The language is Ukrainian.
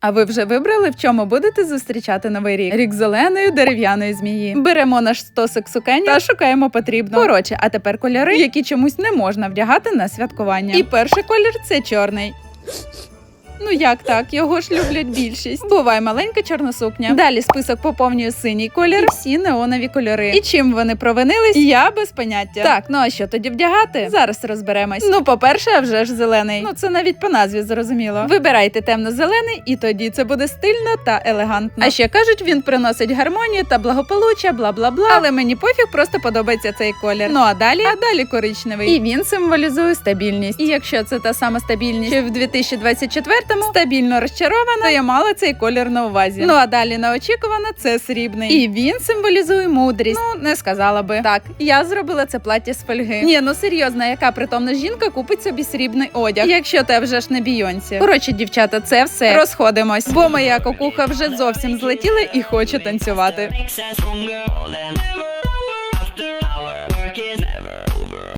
А ви вже вибрали, в чому будете зустрічати новий рік? Рік зеленої дерев'яної змії. Беремо наш стосик сукені та шукаємо потрібно. Коротше, а тепер кольори, які чомусь не можна вдягати на святкування. І перший колір це чорний. Ну як так? Його ж люблять більшість. Буває маленька чорна сукня. Далі список поповнює синій колір, і всі неонові кольори. І чим вони провинились? Я без поняття. Так, ну а що тоді вдягати? Зараз розберемось. Ну, по-перше, а вже ж зелений. Ну це навіть по назві зрозуміло. Вибирайте темно-зелений, і тоді це буде стильно та елегантно. А ще кажуть, він приносить гармонію та благополуччя, бла бла бла. Але мені пофіг, просто подобається цей колір. Ну а далі, а далі коричневий. І він символізує стабільність. І якщо це та сама стабільність, що в 2024-му стабільно розчарована, то я мала цей колір на увазі. Ну а далі неочікувано це срібний. І він символізує мудрість. Ну не сказала би. Так, я зробила це плаття з фольги. Ні, ну серйозно, яка притомна жінка купить собі срібний одяг, якщо те вже ж не бійонці. Коротше, дівчата, це все. Розходимось, бо моя кокуха вже зовсім злетіла і хоче танцювати.